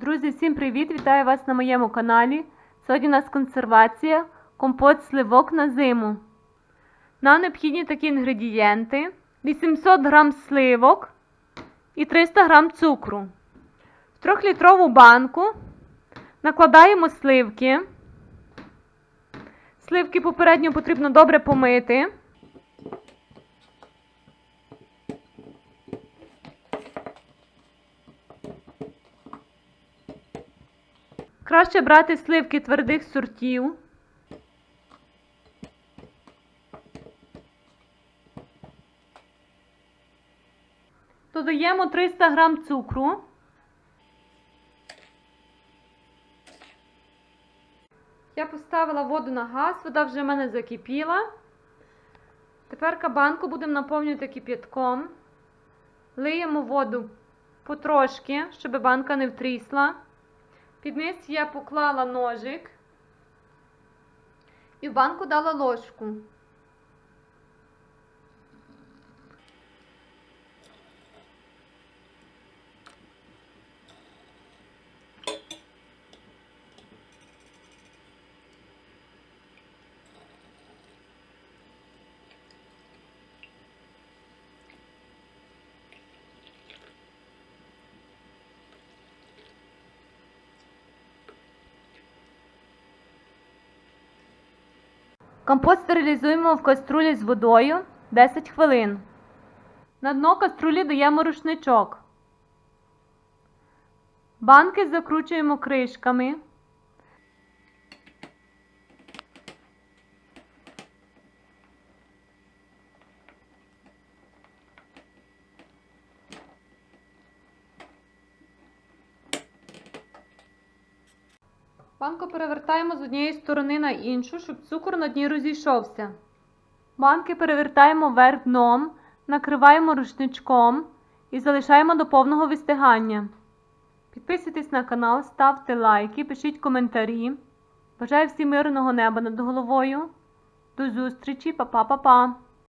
Друзі, всім привіт! Вітаю вас на моєму каналі. Сьогодні у нас консервація, компот сливок на зиму. Нам необхідні такі інгредієнти: 800 г сливок і 300 г цукру. В 3-літрову банку накладаємо сливки. Сливки попередньо потрібно добре помити. Краще брати сливки твердих сортів. Додаємо 300 г цукру. Я поставила воду на газ, вода вже в мене закипіла. Тепер банку будемо наповнювати кип'ятком. Лиємо воду потрошки, щоб банка не втрісла. Під низ я поклала ножик і в банку дала ложку. Компот стерилізуємо в каструлі з водою 10 хвилин. На дно каструлі даємо рушничок. Банки закручуємо кришками. Банку перевертаємо з однієї сторони на іншу, щоб цукор на дні розійшовся. Банки перевертаємо вверх дном, накриваємо рушничком і залишаємо до повного вистигання. Підписуйтесь на канал, ставте лайки, пишіть коментарі. Бажаю всім мирного неба над головою. До зустрічі, па-па-па-па!